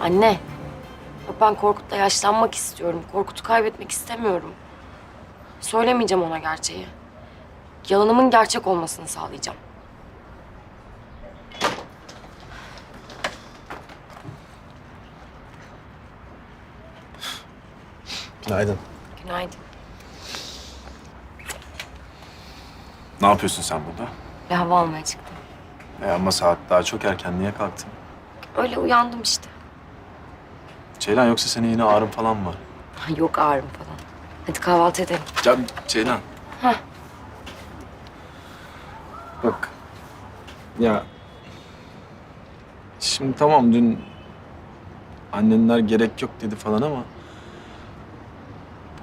Anne. Yok ben Korkut'la yaşlanmak istiyorum. Korkut'u kaybetmek istemiyorum. Söylemeyeceğim ona gerçeği. Yalanımın gerçek olmasını sağlayacağım. Günaydın. Günaydın. Ne yapıyorsun sen burada? Bir hava almaya çıktım. E ama saat daha çok erken. Niye kalktın? Öyle uyandım işte. Ceylan yoksa senin yine ağrın falan mı var? Ha, Yok ağrım falan. Hadi kahvaltı edelim. Ya Ceylan. Heh. Bak. Ya. Şimdi tamam dün annenler gerek yok dedi falan ama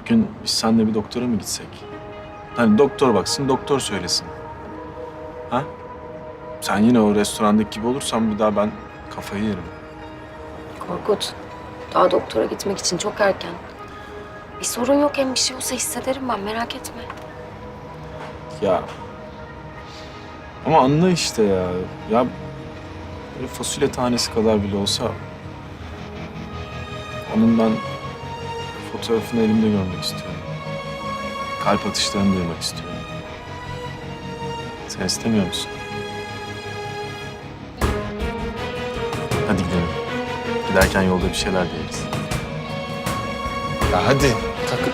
bugün biz seninle bir doktora mı gitsek? Hani doktor baksın, doktor söylesin. Ha? Sen yine o restorandaki gibi olursan bir daha ben kafayı yerim. Korkut. Daha doktora gitmek için çok erken. Bir sorun yok hem bir şey olsa hissederim ben merak etme. Ya. Ama anla işte ya. Ya böyle fasulye tanesi kadar bile olsa onun ben fotoğrafını elimde görmek istiyorum. Kalp atışlarını duymak istiyorum. Sen istemiyor musun? Giderken yolda bir şeyler de yeriz. Ya hadi. Takıl.